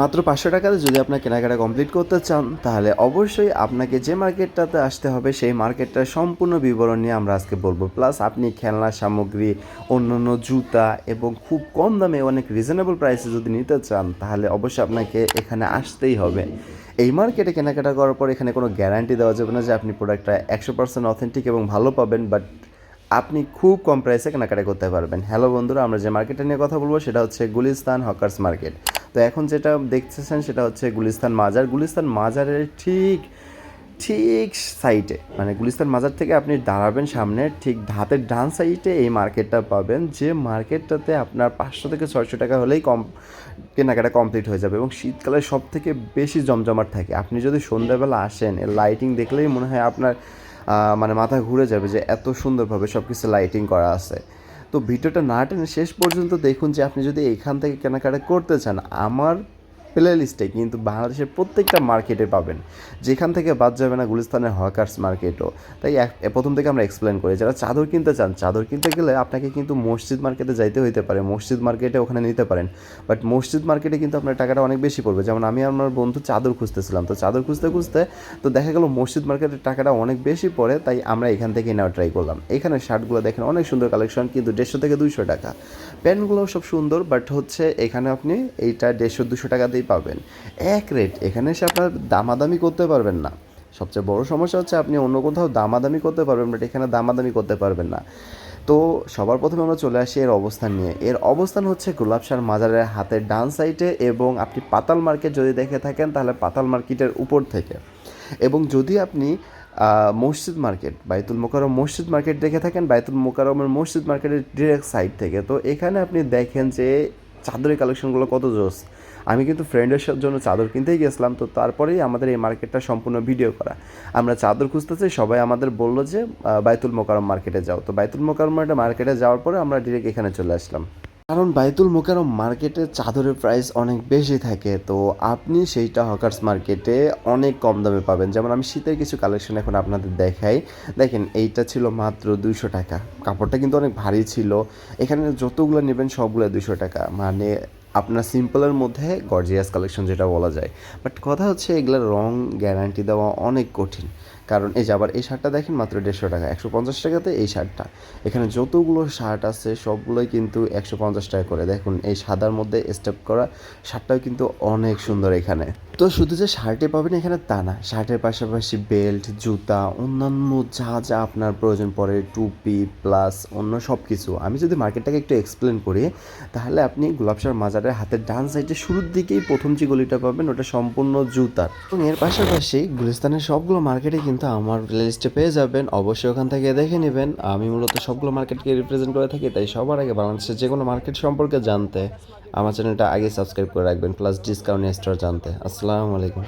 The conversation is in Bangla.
মাত্র পাঁচশো টাকাতে যদি আপনার কেনাকাটা কমপ্লিট করতে চান, তাহলে অবশ্যই আপনাকে যে মার্কেটটাতে আসতে হবে, সেই মার্কেটটার সম্পূর্ণ বিবরণ নিয়ে আমরা আজকে বলব। প্লাস আপনি খেলনা সামগ্রী, অন্যান্য জুতা এবং খুব কম দামে অনেক রিজনেবল প্রাইসে যদি নিতে চান, তাহলে অবশ্যই আপনাকে এখানে আসতেই হবে। এই মার্কেটে কেনাকাটা করার পর এখানে কোনো গ্যারান্টি দেওয়া যাবে না যে আপনি প্রোডাক্টটা একশো পার্সেন্ট অথেন্টিক এবং ভালো পাবেন বাট আপনি খুব কম প্রাইসে কেনাকাটা করতে পারবেন। হ্যালো বন্ধুরা, আমরা যে মার্কেটটা নিয়ে কথা বলব, সেটা হচ্ছে গুলিস্তান হকার্স মার্কেট তো এখন যেটা দেখতেছেন সেটা হচ্ছে গুলিস্তান মাজার। গুলিস্তান মাজারের ঠিক ঠিক সাইডে মানে গুলিস্তান মাজার থেকে আপনি দাঁড়াবেন সামনে, ঠিক হাতের ডান সাইডে এই মার্কেটটা পাবেন। যে মার্কেটটাতে আপনার পাঁচশো থেকে ছয়শো টাকা হলেই কম, কেনাকাটা কমপ্লিট হয়ে যাবে এবং শীতকালে সব থেকে বেশি জমজমাট থাকে। আপনি যদি সন্ধ্যাবেলা আসেন, এর লাইটিং দেখলেই মনে হয় আপনার মানে মাথা ঘুরে যাবে যে এত সুন্দরভাবে সব কিছু লাইটিং করা আছে। তো ভিডিওটা না টেনে শেষ পর্যন্ত দেখুন যে আপনি যদি এখান থেকে কেনাকাটা করতে চান, আমার প্লে লিস্টে কিন্তু বাংলাদেশের প্রত্যেকটা মার্কেটে পাবেন। যেখান থেকে বাদ যাবে না গুলিস্তানের হকার্স মার্কেটও। তাই প্রথম থেকে আমরা এক্সপ্লেন করি, যারা চাদর কিনতে চান, চাদর কিনতে গেলে আপনাকে কিন্তু মসজিদ মার্কেটে যাইতে হইতে পারে। মসজিদ মার্কেটে ওখানে নিতে পারেন। বাট মসজিদ মার্কেটে কিন্তু আপনার টাকাটা অনেক বেশি পড়বে। যেমন আমি আমার বন্ধু চাদর খুঁজতেছিলাম। তো চাদর খুঁজতে খুঁজতে তো দেখা গেল মসজিদ মার্কেটের টাকাটা অনেক বেশি পড়ে, তাই আমরা এখান থেকে নেওয়া ট্রাই করলাম। এখানে শার্টগুলো দেখেন অনেক সুন্দর কালেকশন কিন্তু দেড়শো থেকে দুইশো টাকা। প্যান্টগুলো সব সুন্দর বাট হচ্ছে এখানে আপনি এইটা দেড়শো দুশো পাবেন। এক রেট এখানে এসে আপনার দামাদামি করতে পারবেন না। সবচেয়ে বড় সমস্যা হচ্ছে আপনি অন্য কোথাও দামাদামি করতে পারবেন বাট এখানে দামাদামি করতে পারবেন না। তো সবার প্রথমে আমরা চলে আসি এর অবস্থান নিয়ে। এর অবস্থান হচ্ছে গোলাপসার মাজারের হাতের ডান সাইডে এবং আপনি পাতাল মার্কেট যদি দেখে থাকেন, তাহলে পাতাল মার্কেটের উপর থেকে। এবং যদি আপনি মসজিদ মার্কেট বাইতুল মোকারম মসজিদ মার্কেট দেখে থাকেন, বাইতুল মোকারমের মসজিদ মার্কেটের ডিরেক্ট সাইড থেকে। তো এখানে আপনি দেখেন যে চাদরের কালেকশনগুলো কত জোস। আমি কিন্তু ফ্রেন্ডের জন্য চাদর কিনতেই গেছিলাম, তো তারপরেই আমাদের এই মার্কেটটা সম্পূর্ণ ভিডিও করা। আমরা চাদর খুঁজতে চাই সবাই আমাদের বলল যে বাইতুল মোকারম মার্কেটে যাও। তো বাইতুল মোকারম মার্কেটে যাওয়ার পরে আমরা ডিরেক্ট এখানে চলে আসলাম। কারণ বাইতুল মোকারম মার্কেটে চাদরের প্রাইস অনেক বেশি থাকে, তো আপনি সেইটা হকার্স মার্কেটে অনেক কম দামে পাবেন। যেমন আমি শীতের কিছু কালেকশন এখন আপনাদের দেখাই। দেখেন, এইটা ছিল মাত্র দুইশো টাকা। কাপড়টা কিন্তু অনেক ভারী ছিল। এখানে যতগুলো নেবেন সবগুলো দুইশো টাকা। মানে আপনার সিম্পলের মধ্যে গর্জিয়াস কালেকশন যেটা বলা যায়। বাট কথা হচ্ছে, এগুলোর রং গ্যারান্টি দেওয়া অনেক কঠিন। কারণ এই যে আবার এই শার্টটা দেখেন মাত্র দেড়শো টাকা, একশো পঞ্চাশ টাকাতে এই শার্টটা। এখানে যতগুলো শার্ট আছে, সবগুলোই কিন্তু একশো পঞ্চাশ টাকা করে। দেখুন, এই সাদার মধ্যে স্টেপ করা শার্টটাও কিন্তু অনেক সুন্দর এখানে। তো শুধু যে শার্টে পাবেন এখানে তা না, শার্টের পাশাপাশি বেল্ট জুতা, অন্যান্য যা যা আপনার প্রয়োজন পড়ে, টুপি প্লাস অন্য সব কিছু আমি যদি মার্কেটটাকে একটু এক্সপ্লেন করি, তাহলে আপনি গোলাপসার মাজারের হাতের ডান সাইডে শুরুর দিকেই প্রথম যে গলিটা পাবেন, ওটা সম্পূর্ণ জুতার। এবং এর পাশাপাশি গুলিস্তানের সবগুলো মার্কেটে কিন্তু আমার প্লেলিস্টে পেয়ে যাবেন। অবশ্যই ওখান থেকে দেখে নেবেন। আমি মূলত সবগুলো মার্কেটকে রিপ্রেজেন্ট করে থাকি, তাই সবার আগে বাংলাদেশের যে কোনো মার্কেট সম্পর্কে জানতে আমার চ্যানেলটা আগে সাবস্ক্রাইব করে রাখবেন প্লাস ডিসকাউন্ট স্টোর জানতে। আসসালামু আলাইকুম।